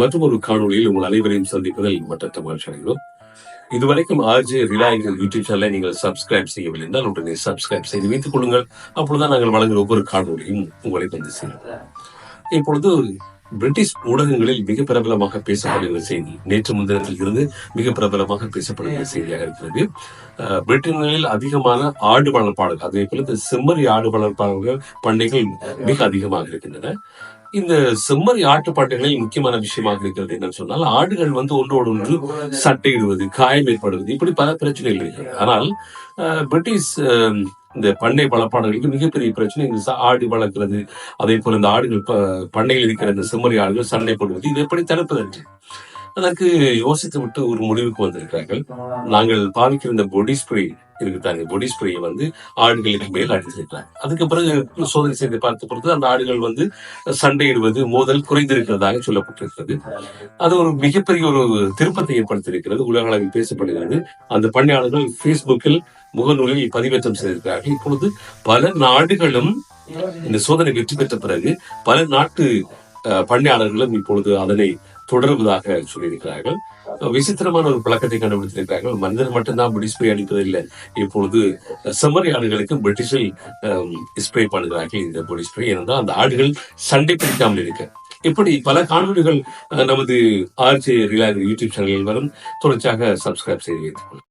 மற்றொரு ஒரு காணொளியில் உங்கள் அனைவரையும் சந்திப்பதில் மற்ற மகிழ்ச்சி அடைகிறோம். இதுவரைக்கும் ஆர்ஜே ரிலாயன்ஸ் யூடியூப் சேனலை நீங்கள் சப்ஸ்கிரைப் செய்யவில்லை என்றால் உடனே சப்ஸ்கிரைப் செய்து வைத்துக் கொள்ளுங்கள். அப்பொழுதுதான் நாங்கள் வழங்குகிற ஒவ்வொரு காணொளியும் உங்களை வந்து சேரும். இப்பொழுது பிரிட்டிஷ் ஊடகங்களில் மிக பிரபலமாக பேசப்படுகிற செய்தி நேற்று முன்தினத்தில் இருந்து மிக பிரபலமாக பேசப்படுகிற செய்தியாக இருக்கிறது. பிரிட்டனில் அதிகமான ஆடு வளர்ப்பாளர்கள் அதே போல இந்த செம்மறி ஆடு வளர்ப்பாளர்கள் பண்ணைகள் மிக அதிகமாக இருக்கின்றன. இந்த செம்மறி ஆட்டு பண்ணைகளில் முக்கியமான விஷயமாக இருக்கிறது என்னன்னு சொன்னால் ஆடுகள் வந்து ஒன்றோடு ஒன்று சட்டையிடுவது காயம் ஏற்படுவது இப்படி பல பிரச்சனைகள் இருக்கிறது. ஆனால் பிரிட்டிஷ் இந்த பண்ணை வளர்ப்பாளர்களுக்கு மிகப்பெரிய பிரச்சனை இந்த ஆடு வளர்க்கிறது. அதே போல இந்த ஆடுகள் பண்ணையில் இருக்கிற இந்த செம்மறி ஆடுகள் சண்டை போடுவது. இது எப்படி தடுப்பதற்கு அதற்கு யோசித்து விட்டு ஒரு முடிவுக்கு வந்திருக்கிறார்கள். நாங்கள் பாவிக்கிற இந்த பொடி ஸ்ப்ரே இருக்கிறாங்க பொடி ஸ்ப்ரேயை வந்து ஆடுகளுக்கு மேல் அடித்திருக்கிறாங்க அதுக்கு பிறகு சோதனை செய்து பார்த்த பொறுத்து அந்த ஆடுகள் வந்து சண்டையிடுவது மோதல் குறைந்திருக்கிறதாக சொல்லப்பட்டிருக்கிறது. அது ஒரு மிகப்பெரிய ஒரு திருப்பத்தை ஏற்படுத்தியிருக்கிறது. உலக அளவில் பேசப்படுகிறது அந்த பணியாளர்கள் பேஸ்புக்கில் முகநூலில் பதிவேற்றம் செய்திருக்கிறார்கள். இப்பொழுது பல நாடுகளும் இந்த சோதனை வெற்றி பெற்ற பிறகு பல நாட்டு அஹ், பண்ணையாளர்களும் இப்பொழுது அதனை தொடர்வதாக சொல்லியிருக்கிறார்கள். விசித்திரமான ஒரு பழக்கத்தை கண்டுபிடித்திருக்கிறார்கள். மனிதர் மட்டும்தான் பிரிட்டிஷ் ஸ்ப்ரே அடிப்பதில்லை. இப்பொழுது செம்மறி ஆடுகளுக்கும் பிரிட்டிஷில் ஸ்ப்ரே பண்ணுகிறார்கள் இந்த பொடி ஸ்ப்ரே ஏனென்றால் அந்த ஆடுகள் சண்டை பிடிக்காமல் இருக்க. இப்படி பல காணொலிகள் நமது ஆர்ஜே ரிலாய் யூடியூப் சேனலில் வரும். தொடர்ச்சியாக சப்ஸ்கிரைப் செய்து வைத்துக்